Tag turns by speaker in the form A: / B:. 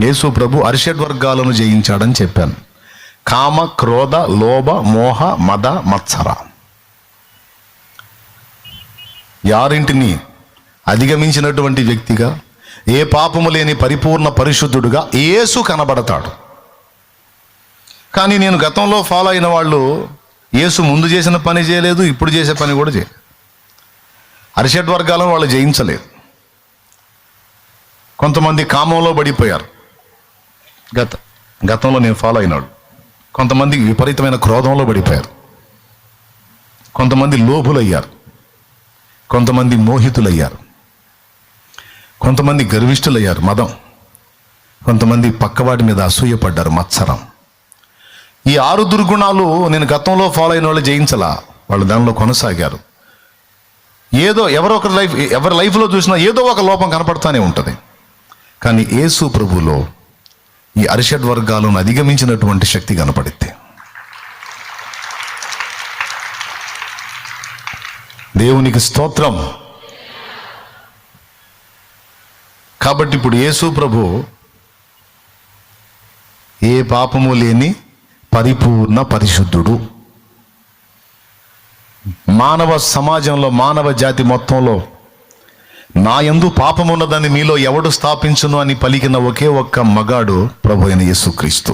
A: యేసు ప్రభు అరిషడ్ వర్గాలను జయించాడని చెప్పాను. కామ క్రోధ లోభ మోహ మద మత్సర. యారింటిని అధిగమించినటువంటి వ్యక్తిగా ఏ పాపము లేని పరిపూర్ణ పరిశుద్ధుడుగా యేసు కనబడతాడు. కానీ నేను గతంలో ఫాలో అయిన వాళ్ళు యేసు ముందు చేసిన పని చేయలేదు ఇప్పుడు చేసే పని కూడా చేయ అరిషడ్ వర్గాలను వాళ్ళు జయించలేదు. కొంతమంది కామంలో పడిపోయారు. గత గతంలో నేను ఫాలో అయినాడు. కొంతమంది విపరీతమైన క్రోధంలో పడిపోయారు. కొంతమంది లోభులయ్యారు. కొంతమంది మోహితులయ్యారు. కొంతమంది గర్విష్ఠులయ్యారు మదం. కొంతమంది పక్కవాడి మీద అసూయపడ్డారు మత్సరం. ఈ ఆరు దుర్గుణాలు నేను గతంలో ఫాలో అయిన వాళ్ళు జయించలా. వాళ్ళు దానిలో కొనసాగారు. ఏదో ఎవరో ఒక లైఫ్ ఎవరి లైఫ్లో చూసినా ఏదో ఒక లోపం కనపడుతూనే ఉంటుంది. కానీ యేసు ప్రభులో ఈ అరిషడ్ వర్గాలను అధిగమించినటువంటి శక్తి కనపడింది దేవునికి స్తోత్రం. కాబట్టి ఇప్పుడు యేసు ప్రభు ఏ పాపము లేని పరిపూర్ణ పరిశుద్ధుడు. మానవ సమాజంలో మానవ జాతి మొత్తంలో నా యందు పాపమున్నదని మీలో ఎవడు స్థాపించును అని పలికిన ఒకే ఒక్క మగాడు ప్రభు అయిన యేసుక్రీస్తు.